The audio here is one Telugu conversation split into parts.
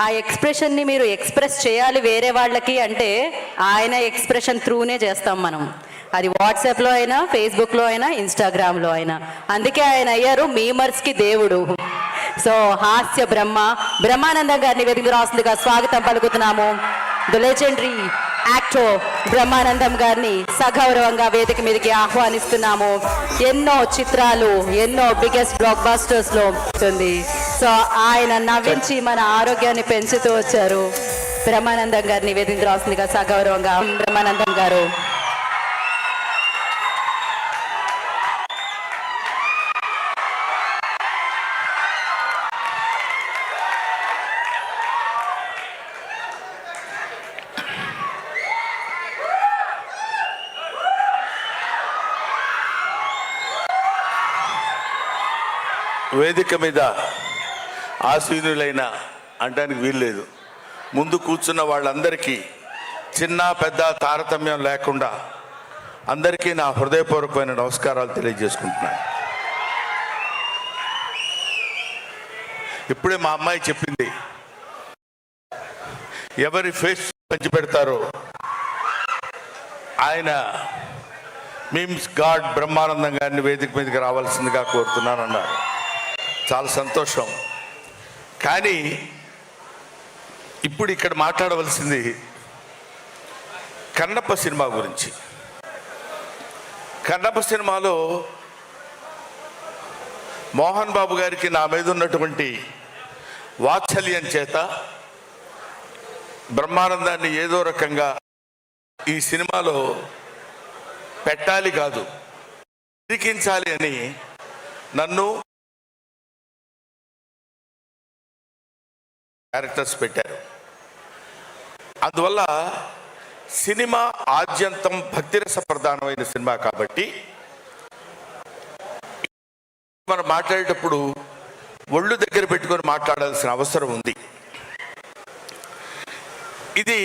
ఆ ఎక్స్ప్రెషన్ని మీరు ఎక్స్ప్రెస్ చేయాలి వేరే వాళ్ళకి అంటే ఆయన ఎక్స్ప్రెషన్ త్రూనే చేస్తాం మనం. అది వాట్సాప్లో అయినా ఫేస్బుక్లో అయినా ఇన్స్టాగ్రామ్లో అయినా. అందుకే ఆయన అయ్యారు మీమర్స్కి దేవుడు. సో హాస్య బ్రహ్మ బ్రహ్మానందం గారిని వెతికి రాస్తుందిగా స్వాగతం పలుకుతున్నాము. ద లెజెండరీ బ్రహ్మానందం గారిని సగౌరవంగా వేదిక మీదకి ఆహ్వానిస్తున్నాము. ఎన్నో చిత్రాలు ఎన్నో బిగ్గెస్ట్ బ్లాక్ బాస్టర్స్లో ఉంటుంది సో ఆయన నవ్వించి మన ఆరోగ్యాన్ని పెంచుతూ వచ్చారు. బ్రహ్మానందం గారు వేదిక సగౌరవంగా. బ్రహ్మానందం గారు. వేదిక మీద ఆసీనులైన అంటానికి వీల్లేదు ముందు కూర్చున్న వాళ్ళందరికీ చిన్న పెద్ద తారతమ్యం లేకుండా అందరికీ నా హృదయపూర్వకమైన నమస్కారాలు తెలియజేసుకుంటున్నాను. ఇప్పుడే మా అమ్మాయి చెప్పింది ఎవరి ఫేస్ పంచి పెడతారో ఆయన మీమ్స్ గాడ్ బ్రహ్మానందం గారిని వేదిక మీదకి రావాల్సిందిగా కోరుతున్నానన్నారు. చాలా సంతోషం. కానీ ఇప్పుడు ఇక్కడ మాట్లాడవలసింది కన్నప్ప సినిమా గురించి. కన్నప్ప సినిమాలో మోహన్ బాబు గారికి నా మీద ఉన్నటువంటి వాత్సల్యం చేత బ్రహ్మానందాన్ని ఏదో రకంగా ఈ సినిమాలో పెట్టాలి కాదు. ఇరికించాలి అని నన్ను క్యారెక్టర్స్ పెట్టారు. అందువల్ల సినిమా ఆద్యంతం భక్తిరస ప్రధానమైన సినిమా కాబట్టి మనం మాట్లాడేటప్పుడు ఒళ్ళు దగ్గర పెట్టుకొని మాట్లాడాల్సిన అవసరం ఉంది. ఇది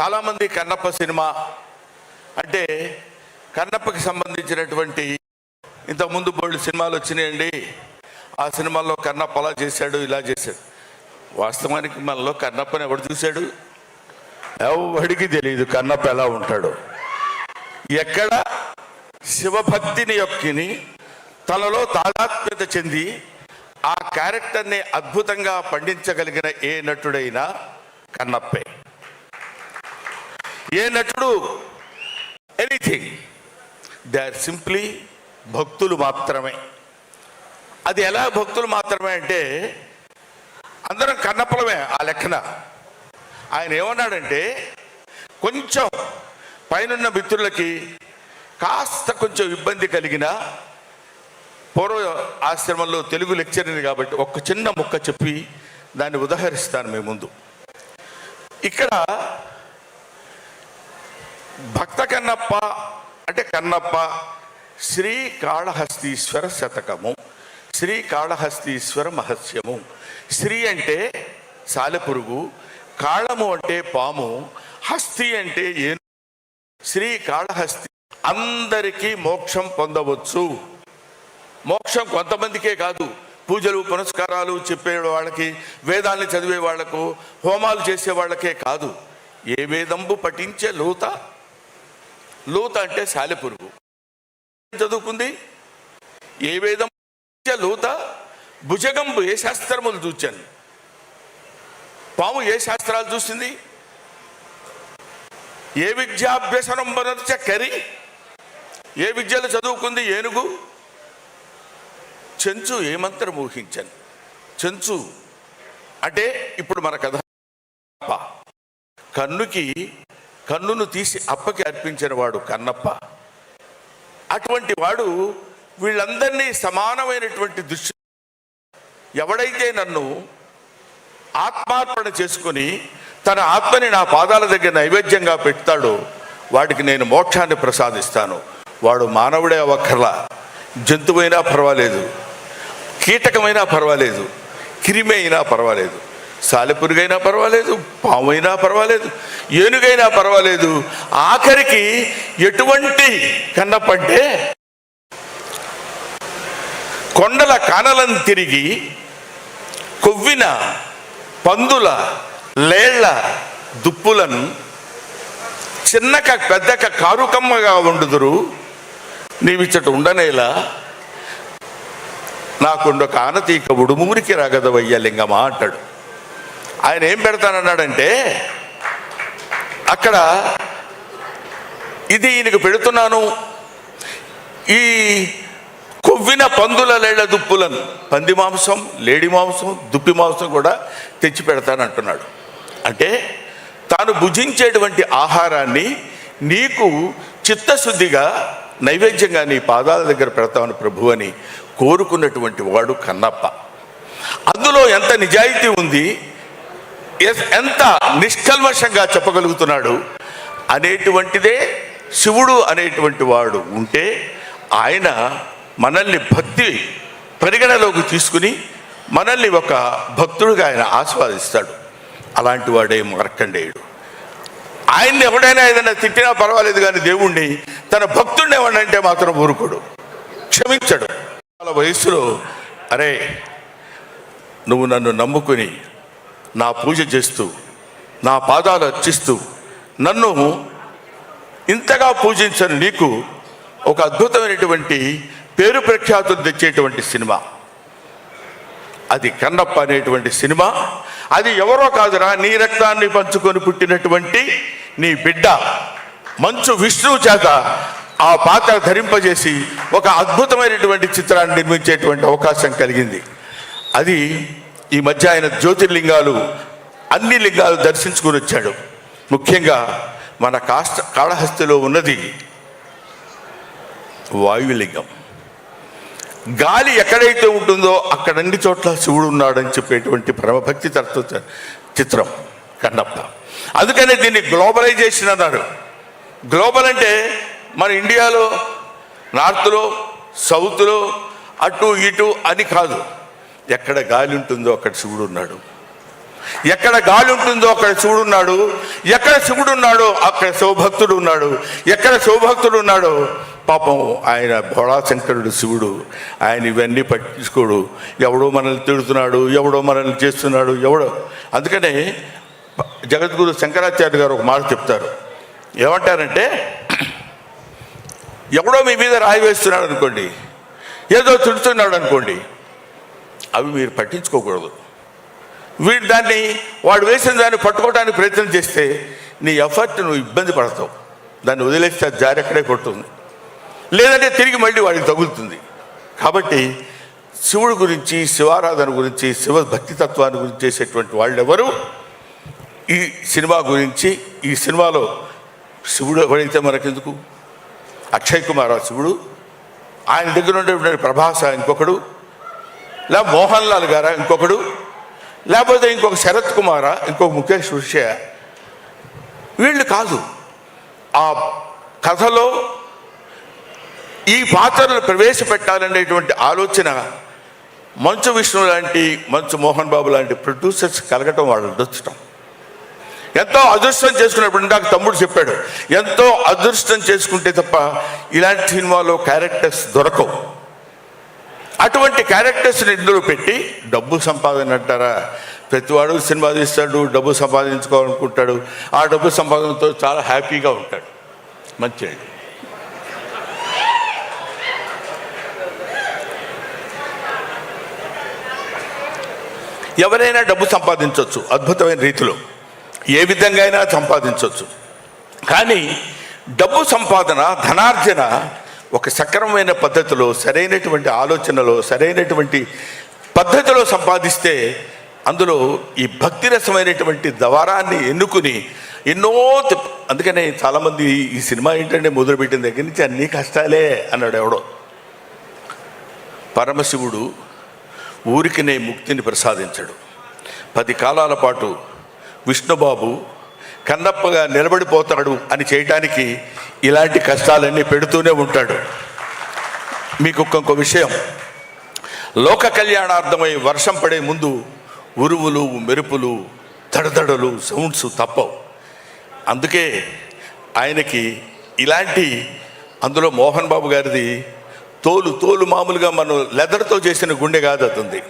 చాలామంది కన్నప్ప సినిమా అంటే కన్నప్పకి సంబంధించినటువంటి ఇంతకుముందు బోళ్ళు సినిమాలు వచ్చినాయండి. ఆ సినిమాల్లో కన్నప్ప అలా చేశాడు ఇలా చేశాడు. వాస్తవానికి మనలో కన్నప్పని ఎవడు చూశాడు? ఎవడికి తెలియదు కన్నప్ప ఎలా ఉంటాడు. ఎక్కడ శివభక్తిని యొక్కిని తనలో తాదాత్మ్యత చెంది ఆ క్యారెక్టర్ని అద్భుతంగా పండించగలిగిన ఏ నటుడైనా కన్నప్పే. ఏ నటుడు? ఎనీథింగ్. దే ఆర్ సింప్లీ భక్తులు మాత్రమే. అది ఎలా భక్తులు మాత్రమే అంటే అందరం కన్నప్పలమే ఆ లెక్కన. ఆయన ఏమన్నాడంటే కొంచెం పైనున్న మిత్రులకి కాస్త కొంచెం ఇబ్బంది కలిగిన పూర్వ ఆశ్రమంలో తెలుగు లెక్చరర్ కాబట్టి ఒక చిన్న ముక్క చెప్పి దాన్ని ఉదహరిస్తాను మీ ముందు. ఇక్కడ భక్త కన్నప్ప అంటే కన్నప్ప శ్రీ కాళహస్తీశ్వర శతకము. శ్రీ కాళహస్తీశ్వర మహస్యము శ్రీ అంటే సాలెపురుగు కాళము అంటే పాము హస్తి అంటే ఏను శ్రీ కాళహస్తి అందరికీ మోక్షం పొందవచ్చు. మోక్షం కొంతమందికే కాదు. పూజలు పునస్కారాలు చెప్పే వాళ్ళకి వేదాన్ని చదివే వాళ్ళకు హోమాలు చేసే వాళ్ళకే కాదు. ఏ వేదంబు పఠించే లూత? లూత అంటే సాలెపురుగు. చదువుకుంది? ఏ వేదం లూత భుజగంబు ఏ శాస్త్రములు చూచాను? పాము ఏ శాస్త్రాలు చూసింది? ఏ విద్యాభ్యసనం బనర్చ కరి ఏ విద్యలు చదువుకుంది ఏనుగు? చెంచు ఏ మంత్రం ఊహించాను. చెంచు అంటే ఇప్పుడు మన కథ. అప్ప. కన్నుకి కన్నును తీసి అప్పకి అర్పించిన వాడు కన్నప్ప. అటువంటి వాడు వీళ్ళందరినీ సమానమైనటువంటి దృష్టి ఎవడైతే నన్ను ఆత్మార్పణ చేసుకుని తన ఆత్మని నా పాదాల దగ్గర నైవేద్యంగా పెడతాడో వాడికి నేను మోక్షాన్ని ప్రసాదిస్తాను. వాడు మానవుడే అవ్వక్కర్లా. జంతువైనా పర్వాలేదు. కీటకమైనా పర్వాలేదు. క్రిమి అయినా పర్వాలేదు. సాలెపురుగైనా పర్వాలేదు. పాము అయినా పర్వాలేదు. ఏనుగైనా పర్వాలేదు. ఆఖరికి ఎటువంటి కన్నపంటే కొండల కానలను తిరిగి కొవ్విన పందుల లేళ్ళ దుప్పులను చిన్నక పెద్దక కారుకమ్మగా ఉండుదురు నీవిచ్చట ఉండనేలా? నాకుండొక ఆనతీక ఉడుమూరికి రాగదవయ్య లింగమా అంటాడు. ఆయన ఏం పెడతానన్నాడంటే అక్కడ ఇది ఈయనకు పెడుతున్నాను. ఈ కొవ్విన పందుల లేళ్ళ దుప్పులను. పంది మాంసం లేడి మాంసం దుప్పి మాంసం కూడా తెచ్చి పెడతానంటున్నాడు అంటే తాను భుజించేటువంటి ఆహారాన్ని నీకు చిత్తశుద్ధిగా నైవేద్యంగా నీ పాదాల దగ్గర పెడతామని ప్రభు అని కోరుకున్నటువంటి వాడు కన్నప్ప. అందులో ఎంత నిజాయితీ ఉంది ఎంత నిష్కల్మషంగా చెప్పగలుగుతున్నాడు అనేటువంటిదే శివుడు అనేటువంటి వాడు ఉంటే ఆయన మనల్ని భక్తి పరిగణలోకి తీసుకుని మనల్ని ఒక భక్తుడిగా ఆయన ఆస్వాదిస్తాడు. అలాంటి వాడే మార్కండేయుడు. ఆయన్ని ఎవడైనా ఏదైనా తిట్టినా పర్వాలేదు కానీ దేవుణ్ణి తన భక్తుడిని ఎవడంటే మాత్రం ఊరుకోడు. క్షమించడు. వాళ్ళ వయస్సులో అరే నువ్వు నన్ను నమ్ముకుని నా పూజ చేస్తూ నా పాదాలు అర్చిస్తూ నన్ను ఇంతగా పూజించను. నీకు ఒక అద్భుతమైనటువంటి పేరు ప్రఖ్యాతులు తెచ్చేటువంటి సినిమా. అది కన్నప్ప అనేటువంటి సినిమా. అది ఎవరో కాదురా నీ రక్తాన్ని పంచుకొని పుట్టినటువంటి నీ బిడ్డ మంచు విష్ణువు చేత ఆ పాత్ర ధరింపజేసి ఒక అద్భుతమైనటువంటి చిత్రాన్ని నిర్మించేటువంటి అవకాశం కలిగింది. అది ఈ మధ్య ఆయన జ్యోతిర్లింగాలు అన్ని లింగాలు దర్శించుకుని వచ్చాడు. ముఖ్యంగా మన కాష్ట కాళహస్తిలో ఉన్నది వాయులింగం. గాలి ఎక్కడైతే ఉంటుందో అక్కడ అన్ని చోట్ల శివుడు ఉన్నాడని చెప్పేటువంటి పరమభక్తి తత్వ చిత్రం కన్నప్ప. అందుకనే దీన్ని గ్లోబలైజేషన్ అన్నారు గ్లోబల్ అంటే మన ఇండియాలో నార్త్లో సౌత్లో అటు ఇటు అని కాదు. ఎక్కడ గాలి ఉంటుందో అక్కడ శివుడు ఉన్నాడు. ఎక్కడ గాలి ఉంటుందో అక్కడ శివుడు ఉన్నాడు. ఎక్కడ శివుడు ఉన్నాడో అక్కడ శివభక్తుడు ఉన్నాడు. ఎక్కడ శివభక్తుడు ఉన్నాడో పాపం ఆయన భోళాశంకరుడు శివుడు. ఆయన ఇవన్నీ పట్టించుకోడు. ఎవడో మనల్ని తిడుతున్నాడు ఎవడో మనల్ని చేస్తున్నాడు ఎవడో. అందుకనే జగద్గురు శంకరాచార్య గారు ఒక మాట చెప్తారు. ఏమంటారంటే ఎవడో మీ మీద రాయి వేస్తున్నాడు అనుకోండి ఏదో తిడుతున్నాడు అనుకోండి అవి మీరు పట్టించుకోకూడదు. వీడు దాన్ని వాడు వేసిన దాన్ని పట్టుకోవడానికి ప్రయత్నం చేస్తే నీ ఎఫర్ట్ నువ్వు ఇబ్బంది పడతావు. దాన్ని వదిలేస్తే అది జారి అక్కడే కొడుతుంది. లేదంటే తిరిగి మళ్ళీ వాడికి తగులుతుంది. కాబట్టి శివుడు గురించి శివారాధన గురించి శివ భక్తి తత్వాన్ని గురించి చేసేటువంటి వాళ్ళు ఎవరు ఈ సినిమా గురించి ఈ సినిమాలో శివుడు ఎవడైతే మనకెందుకు? అక్షయ్ కుమార్ శివుడు ఆయన దగ్గర ఉండేటువంటి ప్రభాస ఇంకొకడు లే మోహన్ లాల్ గారా ఇంకొకడు లేకపోతే ఇంకొక శరత్ కుమారా ఇంకొక ముఖేష్ ఋషి వీళ్ళు కాదు. ఆ కథలో ఈ పాత్రను ప్రవేశపెట్టాలనేటువంటి ఆలోచన మంచు విష్ణు లాంటి మంచు మోహన్ బాబు లాంటి ప్రొడ్యూసర్స్ కలగటం వాళ్ళు అదృష్టం ఎంతో అదృష్టం చేసుకున్నప్పుడు నాకు తమ్ముడు చెప్పాడు ఎంతో అదృష్టం చేసుకుంటే తప్ప ఇలాంటి సినిమాలో క్యారెక్టర్స్ దొరకవు. అటువంటి క్యారెక్టర్స్ని ఇందులో పెట్టి డబ్బు సంపాదన అంటారా? ప్రతివాడు సినిమా తీస్తాడు డబ్బు సంపాదించుకోవాలనుకుంటాడు. ఆ డబ్బు సంపాదనతో చాలా హ్యాపీగా ఉంటాడు. మంచిది ఎవరైనా డబ్బు సంపాదించవచ్చు అద్భుతమైన రీతిలో. ఏ విధంగా అయినా సంపాదించవచ్చు కానీ డబ్బు సంపాదన ధనార్జన ఒక సక్రమమైన పద్ధతిలో సరైనటువంటి ఆలోచనలో సరైనటువంటి పద్ధతిలో సంపాదిస్తే అందులో ఈ భక్తిరసమైనటువంటి ద్వారాన్ని ఎన్నుకుని ఎన్నో అందుకనే చాలామంది ఈ సినిమా ఏంటంటే మొదలుపెట్టిన దగ్గర నుంచి అన్ని కష్టాలే అన్నాడు ఎవడో. పరమశివుడు ఊరికినే ముక్తిని ప్రసాదించడు. పది కాలాల పాటు విష్ణుబాబు కన్నప్పగా నిలబడిపోతాడు అని చేయటానికి ఇలాంటి కష్టాలన్నీ పెడుతూనే ఉంటాడు. మీకు ఇంకొక విషయం. లోక కళ్యాణార్థమై వర్షం పడే ముందు ఉరువులు మెరుపులు తడదడలు సౌండ్స్ తప్పవు. అందుకే ఆయనకి ఇలాంటి అందులో మోహన్ బాబు గారిది తోలు తోలు మామూలుగా మనం లెదర్తో చేసిన గుండె కాదు అతుంది.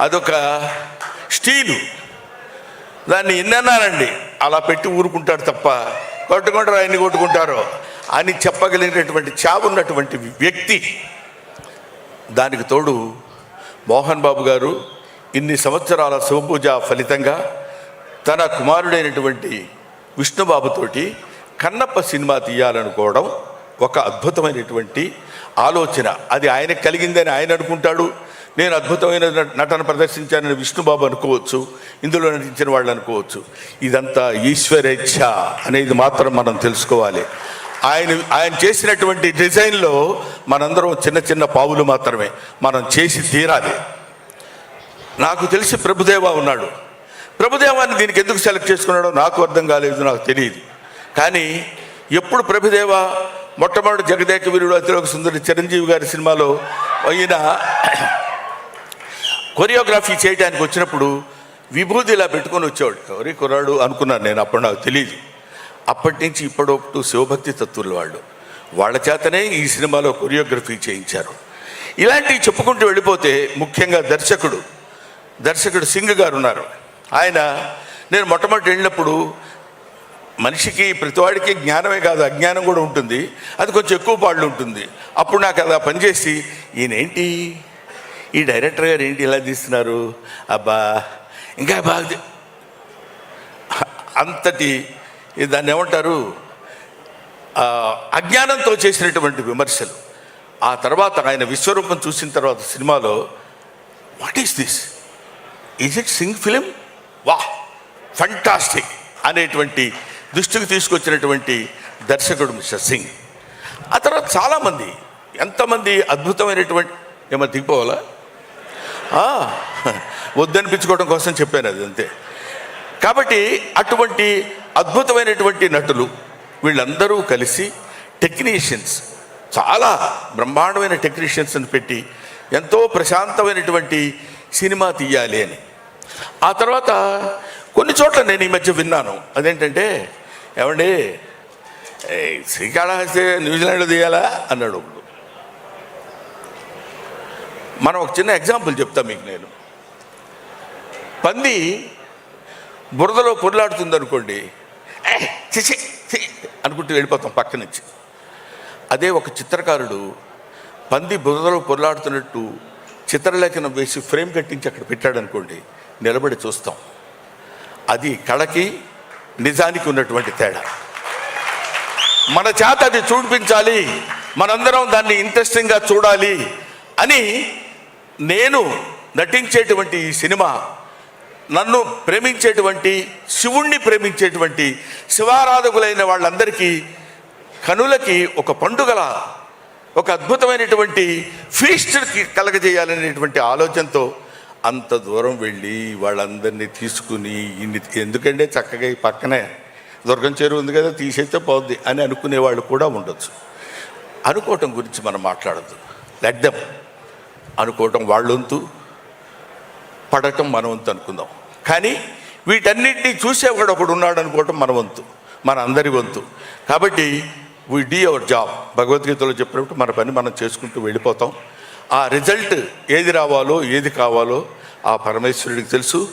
అదొక స్టీలు. దాన్ని ఎన్నన్నానండి అలా పెట్టి ఊరుకుంటాడు తప్ప కొట్టుకుంటారు ఆయన్ని కొట్టుకుంటారో అని చెప్పగలిగినటువంటి చావున్నటువంటి వ్యక్తి. దానికి తోడు మోహన్ బాబు గారు ఇన్ని సంవత్సరాల శివపూజ ఫలితంగా తన కుమారుడైనటువంటి విష్ణుబాబుతోటి కన్నప్ప సినిమా తీయాలనుకోవడం ఒక అద్భుతమైనటువంటి ఆలోచన. అది ఆయనకు కలిగిందని ఆయన అనుకుంటాడు. నేను అద్భుతమైన నటన ప్రదర్శించానని విష్ణుబాబు అనుకోవచ్చు. ఇందులో నటించిన వాళ్ళు అనుకోవచ్చు. ఇదంతా ఈశ్వరేచ్ఛ అనేది మాత్రం మనం తెలుసుకోవాలి. ఆయన ఆయన చేసినటువంటి డిజైన్లో మనందరం చిన్న చిన్న పావులు మాత్రమే. మనం చేసి తీరాలి. నాకు తెలిసి ప్రభుదేవ ఉన్నాడు. ప్రభుదేవాన్ని దీనికి ఎందుకు సెలెక్ట్ చేసుకున్నాడో నాకు అర్థం కాలేదు నాకు తెలియదు. కానీ ఎప్పుడు ప్రభుదేవ మొట్టమొదటి జగదేక వీరుడు అతిలోక సుందరి చిరంజీవి గారి సినిమాలో అయిన కొరియోగ్రఫీ చేయడానికి వచ్చినప్పుడు విభూతి ఇలా పెట్టుకొని వచ్చేవాడు. ఎవరి కుర్రాడు అనుకున్నాను నేను అప్పుడు నాకు తెలియదు అప్పటి నుంచి ఇప్పటి శివభక్తి తత్వులు వాళ్ళు. వాళ్ళ చేతనే ఈ సినిమాలో కొరియోగ్రఫీ చేయించారు. ఇలాంటివి చెప్పుకుంటూ వెళ్ళిపోతే ముఖ్యంగా దర్శకుడు దర్శకుడు సింగ్ గారు ఉన్నారు. ఆయన నేను మొట్టమొదటి వెళ్ళినప్పుడు మనిషికి ప్రతివాడికి జ్ఞానమే కాదు అజ్ఞానం కూడా ఉంటుంది. అది కొంచెం ఎక్కువ పాళ్ళు ఉంటుంది. అప్పుడు నాకు అది పనిచేసి ఈయనేంటి? ఈ డైరెక్టర్ గారు ఏంటి ఇలా తీస్తున్నారు? అబ్బా ఇంకా బాగా అంతటి దాన్ని ఏమంటారు? అజ్ఞానంతో చేసినటువంటి విమర్శలు. ఆ తర్వాత ఆయన విశ్వరూపం చూసిన తర్వాత సినిమాలో what is this? Is it sing film? Wow fantastic అనేటువంటి దృష్టికి తీసుకొచ్చినటువంటి దర్శకుడు మిస్టర్ సింగ్. ఆ తర్వాత చాలామంది ఎంతమంది అద్భుతమైనటువంటి ఏమో దిగిపోవాలా? వద్దనిపించుకోవడం కోసం చెప్పాను అది అంతే. కాబట్టి అటువంటి అద్భుతమైనటువంటి నటులు వీళ్ళందరూ కలిసి టెక్నీషియన్స్ చాలా బ్రహ్మాండమైన టెక్నీషియన్స్ని పెట్టి ఎంతో ప్రశాంతమైనటువంటి సినిమా తీయాలి అని. ఆ తర్వాత కొన్ని చోట్ల నేను ఈ మధ్య విన్నాను. అదేంటంటే ఏమండి? శ్రీకాళహస్తి న్యూజిలాండ్లో తీయాలా అన్నాడు ఒకడు. మనం ఒక చిన్న ఎగ్జాంపుల్ చెప్తా మీకు నేను. పంది బురదలో పొరలాడుతుంది అనుకోండి ఛీ, ఛీ, ఛీ" అనుకుంటూ వెళ్ళిపోతాం పక్క నుంచి. అదే ఒక చిత్రకారుడు పంది బురదలో పొరలాడుతున్నట్టు చిత్రలేఖనం వేసి ఫ్రేమ్ కట్టించి అక్కడ పెట్టాడనుకోండి నిలబడి చూస్తాం. అది కళకి నిజానికి ఉన్నటువంటి తేడా. మన చేత అది చూపించాలి మనందరం దాన్ని ఇంట్రెస్టింగ్గా చూడాలి అని నేను నటించేటువంటి ఈ సినిమా నన్ను ప్రేమించేటువంటి శివుణ్ణి ప్రేమించేటువంటి శివారాధకులైన వాళ్ళందరికీ కనులకి ఒక పండుగల ఒక అద్భుతమైనటువంటి ఫీస్ట్కి కలగజేయాలనేటువంటి ఆలోచనతో అంత దూరం వెళ్ళి వాళ్ళందరినీ తీసుకుని ఇన్ని ఎందుకంటే చక్కగా ఈ పక్కనే దుర్గం చెరువు ఉంది కదా తీసేస్తే పోద్ది అని అనుకునే వాళ్ళు కూడా ఉండొచ్చు. అనుకోవటం గురించి మనం మాట్లాడద్దు. లెడ్డం అనుకోవటం వాళ్ళొంతు పడటం మన వంతు అనుకుందాం. కానీ వీటన్నిటినీ చూసేవాడు ఒకడు ఉన్నాడు అనుకోవటం మన వంతు మన అందరి వంతు. కాబట్టి వీ డీ అవర్ జాబ్ భగవద్గీతలో చెప్పినప్పుడు మన పని మనం చేసుకుంటూ వెళ్ళిపోతాం. ఆ రిజల్ట్ ఏది రావాలో ఏది కావాలో ఆ పరమేశ్వరుడికి తెలుసు.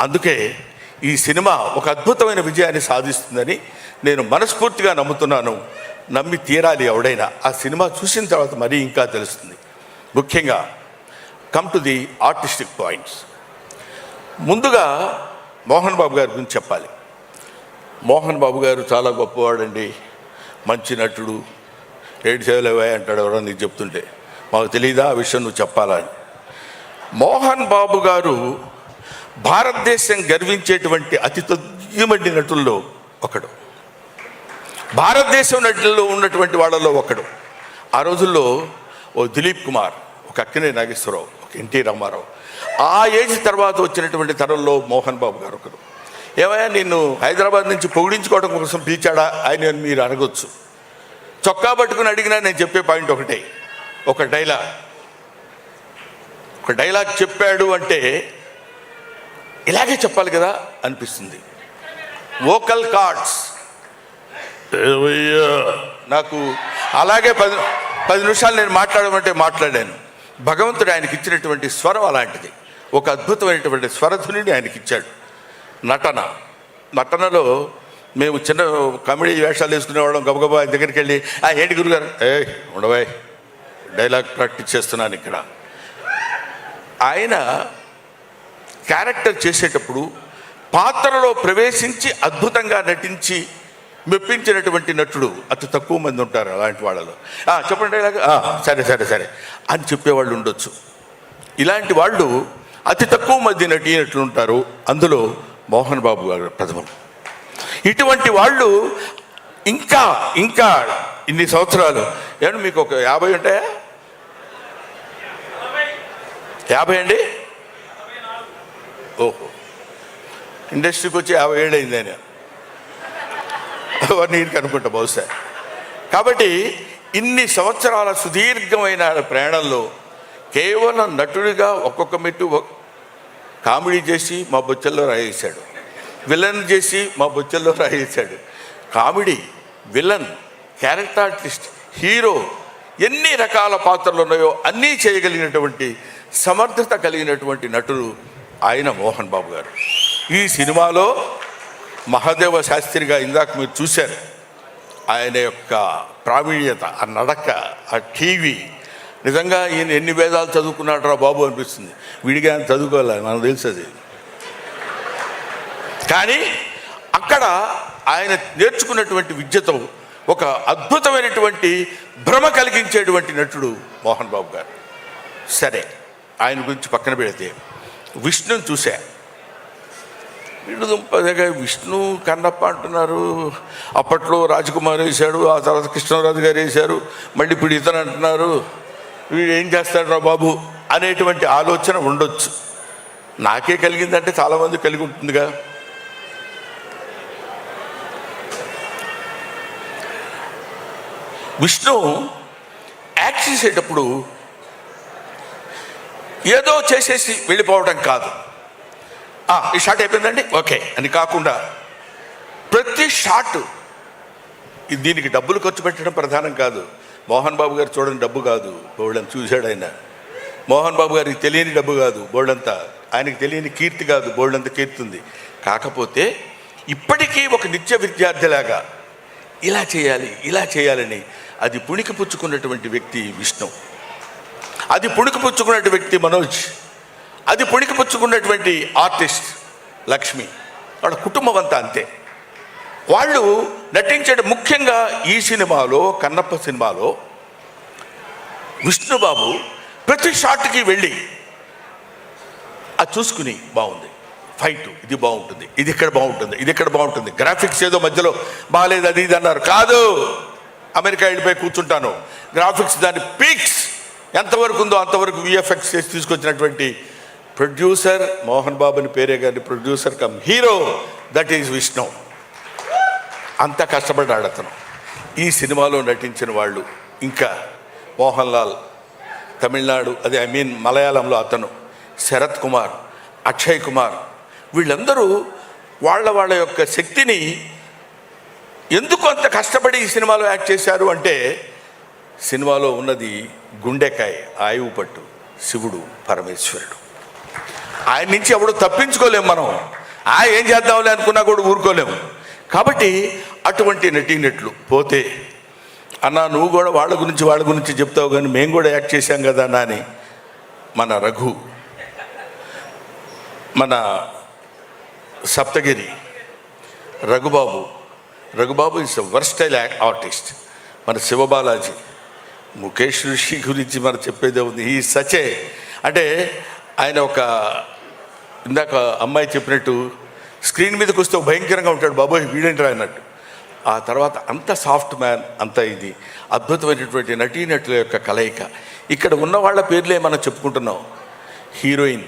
అందుకే ఈ సినిమా ఒక అద్భుతమైన విజయాన్ని సాధిస్తుందని నేను మనస్ఫూర్తిగా నమ్ముతున్నాను. నమ్మి తీరాలి ఎవడైనా. ఆ సినిమా చూసిన తర్వాత మరీ ఇంకా తెలుస్తుంది. ముఖ్యంగా come to the artistic points ముందుగా మోహన్ బాబు గారి గురించి చెప్పాలి. మోహన్ బాబు గారు చాలా గొప్పవాడండి. మంచి నటుడు. ఏడు చేయలేవా అంటాడు ఎవరో నీకు చెప్తుంటే. మాకు తెలియదా ఆ విషయం నువ్వు చెప్పాలని మోహన్ బాబు గారు భారతదేశం గర్వించేటువంటి అతి తొద్దిమండి నటుల్లో ఒకడు. భారతదేశం నటుల్లో ఉన్నటువంటి వాళ్ళలో ఒకడు. ఆ రోజుల్లో ఓ దిలీప్ కుమార్ ఒక అక్కినే నాగేశ్వరరావు ఒక ఎన్టీ రామారావు. ఆ ఏజ్ తర్వాత వచ్చినటువంటి తరంలో మోహన్ బాబు గారు ఒకరు ఏమయ్యా నిన్ను హైదరాబాద్ నుంచి పొగిడించుకోవడం కోసం పిలిచాడా? ఆయన అని మీరు అడగొచ్చు. చొక్కా పట్టుకుని అడిగినా నేను చెప్పే పాయింట్ ఒకటే. ఒక డైలాగ్. ఒక డైలాగ్ చెప్పాడు అంటే ఇలాగే చెప్పాలి కదా అనిపిస్తుంది. వోకల్ కార్డ్స్ నాకు అలాగే పది పది నిమిషాలు నేను మాట్లాడమంటే మాట్లాడాను. భగవంతుడు ఆయనకి ఇచ్చినటువంటి స్వరం అలాంటిది. ఒక అద్భుతమైనటువంటి స్వరధునిని ఆయనకి ఇచ్చాడు. నటన. నటనలో మేము చిన్న కామెడీ వేషాలు వేసుకునేవాళ్ళం గబగబా ఆయన దగ్గరికి వెళ్ళి "ఆ, ఏంటి గురుగారు? ఏ ఉండవాయ్ డైలాగ్ ప్రాక్టీస్ చేస్తున్నాను ఇక్కడ. ఆయన క్యారెక్టర్ చేసేటప్పుడు పాత్రలో ప్రవేశించి అద్భుతంగా నటించి మెప్పించినటువంటి నటుడు అతి తక్కువ మంది ఉంటారు అలాంటి వాళ్ళలో. చెప్పండి డైలాగ్. సరే సరే సరే. అని చెప్పేవాళ్ళు ఉండొచ్చు. ఇలాంటి వాళ్ళు అతి తక్కువ మంది నటినట్లు ఉంటారు. అందులో మోహన్ బాబు గారు ప్రథమం. ఇటువంటి వాళ్ళు ఇంకా ఇంకా ఇన్ని సంవత్సరాలు. ఏమన్నా మీకు ఒక యాభై ఉంటాయా? యాభై అండి? ఓహో. ఇండస్ట్రీకి వచ్చి యాభై ఏళ్ళు అయింది ఆయన. వన్ ఇయర్కి అనుకుంటా బహుశా. కాబట్టి ఇన్ని సంవత్సరాల సుదీర్ఘమైన ప్రయాణంలో కేవలం నటుడిగా ఒక్కొక్క మెట్టు కామెడీ చేసి మా బొచ్చల్లో రాయేశాడు. విలన్ చేసి మా బొచ్చల్లో రాయేశాడు. Comedy villain character artist hero ఎన్ని రకాల పాత్రలు ఉన్నాయో అన్నీ చేయగలిగినటువంటి సమర్థత కలిగినటువంటి నటుడు ఆయన మోహన్ బాబు గారు. ఈ సినిమాలో మహాదేవ శాస్త్రిగా ఇందాక మీరు చూశారు. ఆయన యొక్క ప్రావీణ్యత ఆ నడక ఆ టీవీ నిజంగా ఈయన ఎన్ని వేదాలు చదువుకున్నాడు రా బాబు అనిపిస్తుంది. విడిగా ఆయన చదువుకోవాలి మనకు తెలుసు అది. కానీ అక్కడ ఆయన నేర్చుకున్నటువంటి విద్యతో ఒక అద్భుతమైనటువంటి భ్రమ కలిగించేటువంటి నటుడు మోహన్ బాబు గారు. సరే ఆయన గురించి పక్కన పెడితే విష్ణుని చూశా. వీడు దగ్గర విష్ణు కన్నప్ప అంటున్నారు అప్పట్లో రాజకుమార్ వేశాడు ఆ తర్వాత కృష్ణరాజు గారు వేశారు మళ్ళీ ఇప్పుడు ఇతను అంటున్నారు వీడు ఏం చేస్తాడు రా బాబు అనేటువంటి ఆలోచన ఉండొచ్చు. నాకే కలిగిందంటే చాలామంది కలిగి ఉంటుందిగా. విష్ణు యాక్ట్ చేసేటప్పుడు ఏదో చేసేసి వెళ్ళిపోవడం కాదు. ఈ షాట్ అయిపోయిందండి? ఓకే. అని కాకుండా ప్రతి షాట్ దీనికి డబ్బులు ఖర్చు పెట్టడం ప్రధానం కాదు. మోహన్ బాబు గారు చూడని డబ్బు కాదు. బోళ్ళని చూశాడు ఆయన. మోహన్ బాబు గారికి తెలియని డబ్బు కాదు బోళ్ళంతా ఆయనకి తెలియని కీర్తి కాదు. బోళ్ళంతా కీర్తి ఉంది. కాకపోతే ఇప్పటికీ ఒక నిత్య విద్యార్థిలాగా ఇలా చేయాలి ఇలా చేయాలని అది పుణికి పుచ్చుకున్నటువంటి వ్యక్తి విష్ణు. అది పుణికిపుచ్చుకున్నటువంటి వ్యక్తి మనోజ్. అది పుణికి పుచ్చుకున్నటువంటి ఆర్టిస్ట్ లక్ష్మి. వాళ్ళ కుటుంబం అంతా అంతే. వాళ్ళు నటించడం ముఖ్యంగా ఈ సినిమాలో కన్నప్ప సినిమాలో విష్ణుబాబు ప్రతి షాట్కి వెళ్ళి అది చూసుకుని బాగుంది. ఫైట్ ఇది బాగుంటుంది ఇది ఇక్కడ బాగుంటుంది ఇది ఇక్కడ బాగుంటుంది. గ్రాఫిక్స్ ఏదో మధ్యలో బాగాలేదు అది ఇది అన్నారు. కాదు! అమెరికా వెళ్ళిపోయి కూర్చుంటాను. గ్రాఫిక్స్ దాని పీక్స్ ఎంతవరకు ఉందో అంతవరకు విఎఫ్ఎక్స్ చేసి తీసుకొచ్చినటువంటి ప్రొడ్యూసర్ మోహన్ బాబు అని పేరే కానీ producer come hero that is Vishnu. అంత కష్టపడ్డాడు అతను. ఈ సినిమాలో నటించిన వాళ్ళు ఇంకా మోహన్ లాల్ తమిళనాడు అదే ఐ మీన్ మలయాళంలో అతను శరత్ కుమార్ అక్షయ్ కుమార్ వీళ్ళందరూ వాళ్ళ వాళ్ళ యొక్క శక్తిని ఎందుకు అంత కష్టపడి ఈ సినిమాలో యాక్ట్ చేశారు అంటే సినిమాలో ఉన్నది గుండెకాయ ఆయువు పట్టు శివుడు పరమేశ్వరుడు. ఆయన నుంచి ఎవడు తప్పించుకోలేము మనం. ఆ ఏం చేద్దాంలే అనుకున్నా కూడా ఊరుకోలేము కాబట్టి అటువంటి నటీనట్లు పోతే అన్న నువ్వు కూడా వాళ్ళ గురించి వాళ్ళ గురించి చెప్తావు కానీ మేము కూడా యాక్ట్ చేశాం కదా నాని అని మన రఘు మన Saptagiri Raghubabu Raghubabu is versatile artist మన శివబాలాజీ ముఖేష్ ఋషి గురించి మనం చెప్పేదే ఉంది. ఈ సచే అంటే ఆయన ఒక ఇందాక అమ్మాయి చెప్పినట్టు స్క్రీన్ మీదకి వస్తే భయంకరంగా ఉంటాడు. బాబోయ్ వీడేంట్రా అన్నట్టు. ఆ తర్వాత అంత సాఫ్ట్ మ్యాన్ అంత ఇది అద్భుతమైనటువంటి నటీనటుల యొక్క కలయిక. ఇక్కడ ఉన్న వాళ్ళ పేర్లే మనం చెప్పుకుంటున్నాం హీరోయిన్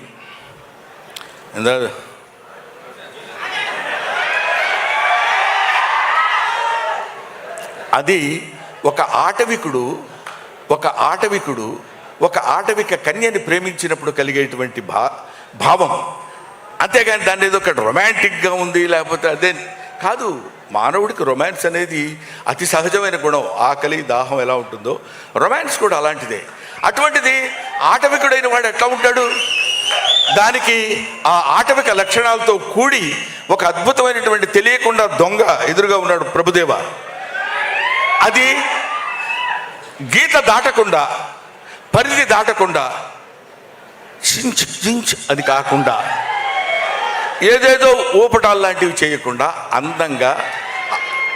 అది ఒక ఆటవికుడు ఒక ఆటవికుడు ఒక ఆటవిక కన్యని ప్రేమించినప్పుడు కలిగేటువంటి భా భావం. అంతేగాని దాన్ని ఏదో ఒక రొమాంటిక్గా ఉంది లేకపోతే అదే కాదు మానవుడికి రొమాన్స్ అనేది అతి సహజమైన గుణం. ఆకలి దాహం ఎలా ఉంటుందో. రొమాన్స్ కూడా అలాంటిదే. అటువంటిది ఆటవికుడైన వాడు ఎట్లా ఉంటాడు? దానికి ఆ ఆటవిక లక్షణాలతో కూడి ఒక అద్భుతమైనటువంటి తెలియకుండా దొంగ ఎదురుగా ఉన్నాడు ప్రభుదేవ. అది గీత దాటకుండా పరిధి దాటకుండా చించ్ చించ్ అది కాకుండా ఏదేదో ఊపటాలు లాంటివి చేయకుండా అందంగా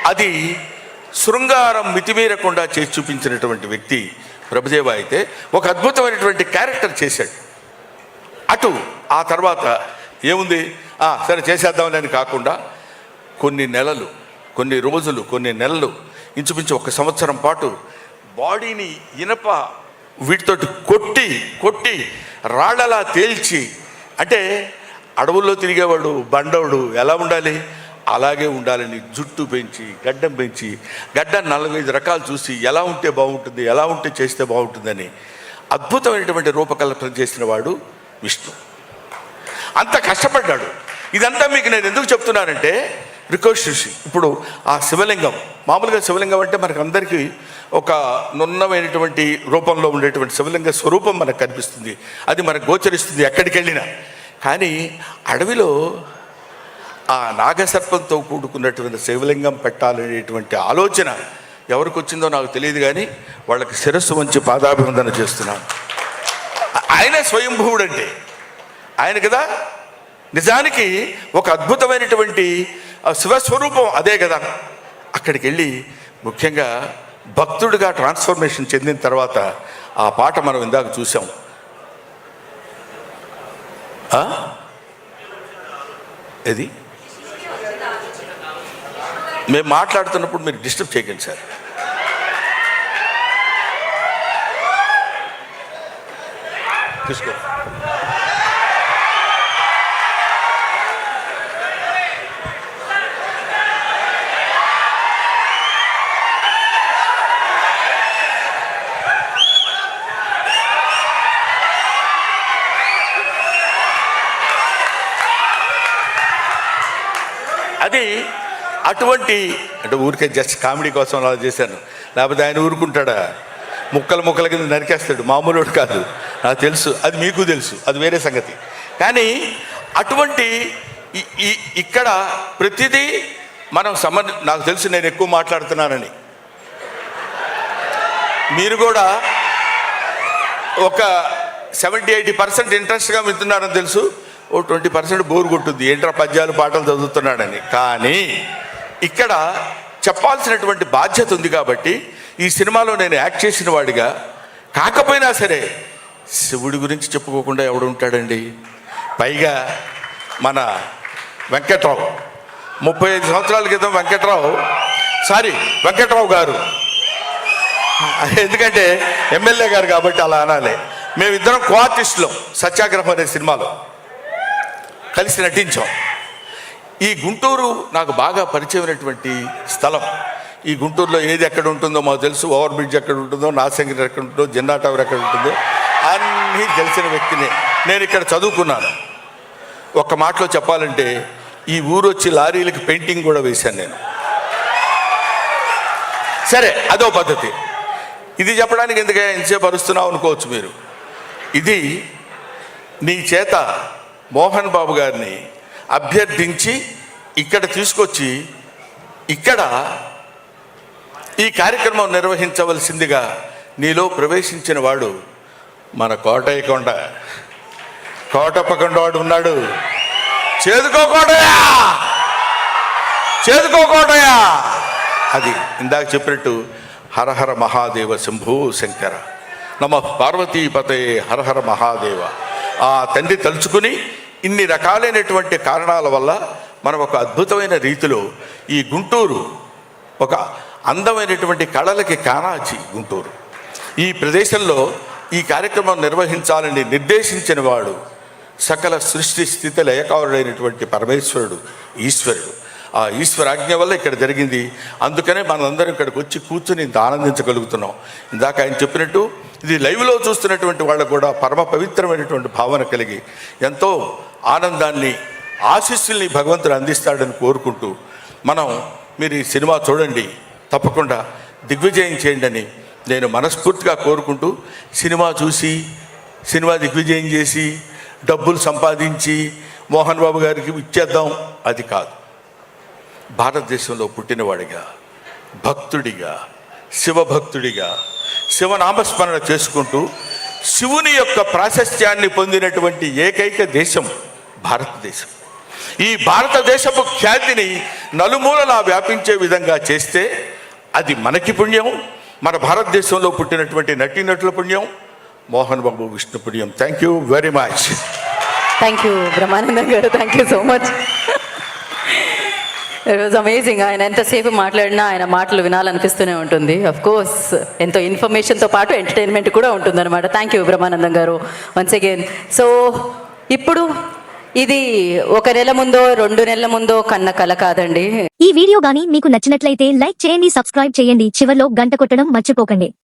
అది శృంగారం మితిమీరకుండా చేసి చూపించినటువంటి వ్యక్తి ప్రభుదేవ అయితే ఒక అద్భుతమైనటువంటి క్యారెక్టర్ చేశాడు. అటు ఆ తర్వాత ఏముంది? సరే చేసేద్దామని అని కాకుండా కొన్ని నెలలు కొన్ని రోజులు కొన్ని నెలలు ఇంచుమించు ఒక సంవత్సరం పాటు బాడీని ఇనప వీటితోటి కొట్టి కొట్టి రాళ్ళలా తేల్చి అంటే అడవుల్లో తిరిగేవాడు బండవుడు ఎలా ఉండాలి? అలాగే ఉండాలని జుట్టు పెంచి గడ్డం పెంచి గడ్డం నలభై ఐదు రకాలు చూసి ఎలా ఉంటే బాగుంటుంది ఎలా ఉంటే చేస్తే బాగుంటుందని అద్భుతమైనటువంటి రూపకల్పన చేసిన వాడు విష్ణు. అంత కష్టపడ్డాడు. ఇదంతా మీకు నేను ఎందుకు చెప్తున్నానంటే రికోషిషి ఇప్పుడు ఆ శివలింగం మామూలుగా శివలింగం అంటే మనకు అందరికీ ఒక నున్నమైనటువంటి రూపంలో ఉండేటువంటి శివలింగ స్వరూపం మనకు కనిపిస్తుంది. అది మనకు గోచరిస్తుంది ఎక్కడికి వెళ్ళినా కానీ అడవిలో ఆ నాగసర్పంతో కూడుకున్నటువంటి శివలింగం పెట్టాలనేటువంటి ఆలోచన ఎవరికి వచ్చిందో నాకు తెలియదు కానీ వాళ్ళకి శిరస్సు వంచి పాదాభివందన చేస్తున్నాను. ఆయన స్వయంభూవుడు అంటే ఆయన కదా? నిజానికి ఒక అద్భుతమైనటువంటి ఆ శివస్వరూపం అదే కదా. అక్కడికి వెళ్ళి ముఖ్యంగా భక్తుడిగా ట్రాన్స్ఫర్మేషన్ చెందిన తర్వాత ఆ పాట మనం ఇందాక చూసాం ఏది? మేము మాట్లాడుతున్నప్పుడు మీరు డిస్టర్బ్ చేయకండి సార్. తీసుకో. అది అటువంటి అంటే ఊరికే జస్ట్ కామెడీ కోసం అలా చేశాను. లేకపోతే ఆయన ఊరుకుంటాడా? ముక్కలు ముక్కల కింద నరికేస్తాడు. మామూలుడు కాదు. నాకు తెలుసు. అది మీకు తెలుసు. అది వేరే సంగతి. కానీ అటువంటి ఈ- ఇక్కడ ప్రతిదీ మనం సమ నాకు తెలుసు నేను ఎక్కువ మాట్లాడుతున్నానని. మీరు కూడా ఒక సెవెంటీ ఎయిటీ పర్సెంట్ ఇంట్రెస్ట్గా వింటున్నారని తెలుసు. ఓ ట్వంటీ పర్సెంట్ బోర్ కొట్టుద్ది. ఏంట్రా పద్యాలు పాటలు చదువుతున్నాడని. కానీ ఇక్కడ చెప్పాల్సినటువంటి బాధ్యత ఉంది కాబట్టి ఈ సినిమాలో నేను యాక్ట్ చేసిన వాడిగా కాకపోయినా సరే శివుడి గురించి చెప్పుకోకుండా ఎవడు ఉంటాడండి? పైగా మన వెంకట్రావు. ముప్పై ఐదు సంవత్సరాల క్రితం వెంకట్రావు సారీ వెంకట్రావు గారు. ఎందుకంటే ఎమ్మెల్యే గారు కాబట్టి అలా అనాలి. మేమిద్దరం కో సత్యాగ్రహం అనే సినిమాలో. కలిసి నటించాం. ఈ గుంటూరు నాకు బాగా పరిచయమైనటువంటి స్థలం. ఈ గుంటూరులో ఏది ఎక్కడ ఉంటుందో మాకు తెలుసు. ఓవర్ బ్రిడ్జ్ ఎక్కడ ఉంటుందో నాసంగిరి ఎక్కడ ఉంటుందో జిన్నా టవర్ ఎక్కడ ఉంటుందో అన్నీ తెలిసిన వ్యక్తిని నేను ఇక్కడ చదువుకున్నాను. ఒక్క మాటలో చెప్పాలంటే ఈ ఊరు వచ్చి లారీలకి పెయింటింగ్ కూడా వేశాను నేను. సరే అదో పద్ధతి. ఇది చెప్పడానికి ఎందుకే ఎంతసేపు అరుస్తున్నావు అనుకోవచ్చు మీరు. ఇది నీ చేత మోహన్ బాబు గారిని అభ్యర్థించి ఇక్కడ తీసుకొచ్చి ఇక్కడ ఈ కార్యక్రమం నిర్వహించవలసిందిగా నీలో ప్రవేశించిన వాడు మన కోటయ్య కొండ. కోటప్పకొండ వాడు ఉన్నాడు. చేదుకో చేదుకోకోటయా చేదుకో అది ఇందాక చెప్పినట్టు హరహర మహాదేవ శంభూ శంకర. నమ పార్వతీపతే హరహర మహాదేవ. ఆ తండ్రి తలుచుకుని ఇన్ని రకాలైనటువంటి కారణాల వల్ల మనం ఒక అద్భుతమైన రీతిలో ఈ గుంటూరు ఒక అందమైనటువంటి కళలకి కానాచి గుంటూరు. ఈ ప్రదేశంలో ఈ కార్యక్రమం నిర్వహించాలని నిర్దేశించిన వాడు సకల సృష్టి స్థితి లయకారుడైనటువంటి పరమేశ్వరుడు ఈశ్వరుడు. ఆ ఈశ్వరాజ్ఞ వల్ల ఇక్కడ జరిగింది. అందుకనే మనందరం ఇక్కడికి వచ్చి కూర్చుని ఇంత ఆనందించగలుగుతున్నాం. ఇందాక ఆయన చెప్పినట్టు ఇది లైవ్లో చూస్తున్నటువంటి వాళ్ళకు కూడా పరమ పవిత్రమైనటువంటి భావన కలిగి ఎంతో ఆనందాన్ని ఆశీస్సుల్ని భగవంతుడు అందిస్తాడని కోరుకుంటూ మనం మీరు ఈ సినిమా చూడండి. తప్పకుండా దిగ్విజయం చేయండి అని నేను మనస్ఫూర్తిగా కోరుకుంటూ సినిమా చూసి సినిమా దిగ్విజయం చేసి డబ్బులు సంపాదించి మోహన్ బాబు గారికి ఇచ్చేద్దాం. అది కాదు. భారతదేశంలో పుట్టినవాడిగా భక్తుడిగా శివభక్తుడిగా శివనామస్మరణ చేసుకుంటూ శివుని యొక్క ప్రాశస్త్యాన్ని పొందినటువంటి ఏకైక దేశం భారతదేశం. ఈ భారతదేశపు ఖ్యాతిని నలుమూలలా వ్యాపించే విధంగా చేస్తే అది మనకి పుణ్యం మన భారతదేశంలో పుట్టినటువంటి నటీనటుల పుణ్యం మోహన్ బాబు విష్ణు పుణ్యం. Thank you very much thank you Brahmanandam garu. Thank you so much it was amazing ఆయన ఎంతసేపు మాట్లాడినా ఆయన మాటలు వినాలనిపిస్తూనే ఉంటుంది. అఫ్ కోర్స్ ఎంతో ఇన్ఫర్మేషన్తో పాటు ఎంటర్టైన్మెంట్ కూడా ఉంటుందన్నమాట. థ్యాంక్ యూ బ్రహ్మానందం గారు. వన్స్ అగైన్ సో ఇప్పుడు ఇది ఒక నెల ముందో రెండు నెలల ముందో కన్న కల కాదండి. ఈ వీడియో గాని మీకు నచ్చినట్లయితే లైక్ చేయండి సబ్స్క్రైబ్ చేయండి. చివరిలో గంట కొట్టడం మర్చిపోకండి.